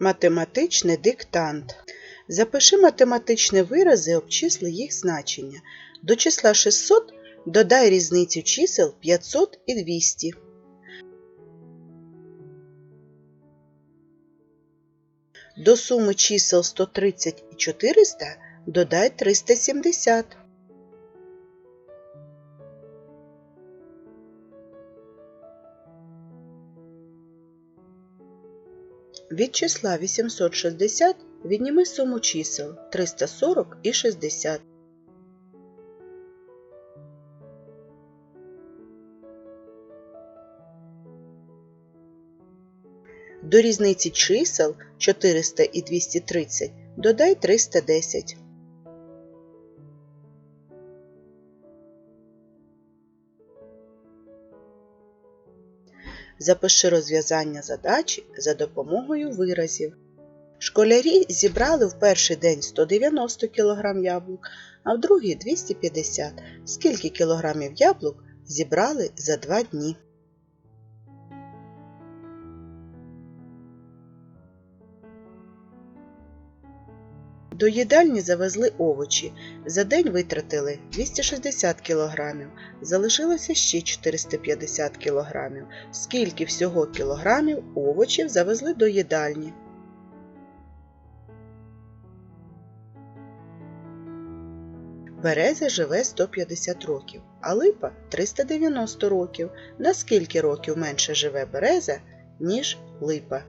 Математичний диктант. Запиши математичні вирази, обчисли їх значення. До числа 600 додай різницю чисел 500 і 200. До суми чисел 130 і 400 додай 370. Від числа 860 відніми суму чисел 340 і 60. До різниці чисел 400 і 230 додай 310. Запиши розв'язання задачі за допомогою виразів. Школярі зібрали в перший день 190 кг яблук, а в другий 250 Скільки кілограмів яблук зібрали за два дні? До їдальні завезли овочі. За день витратили 260 кг. Залишилося ще 450 кг. Скільки всього кілограмів овочів завезли до їдальні? Береза живе 150 років, а липа 390 років. На скільки років менше живе береза, ніж липа?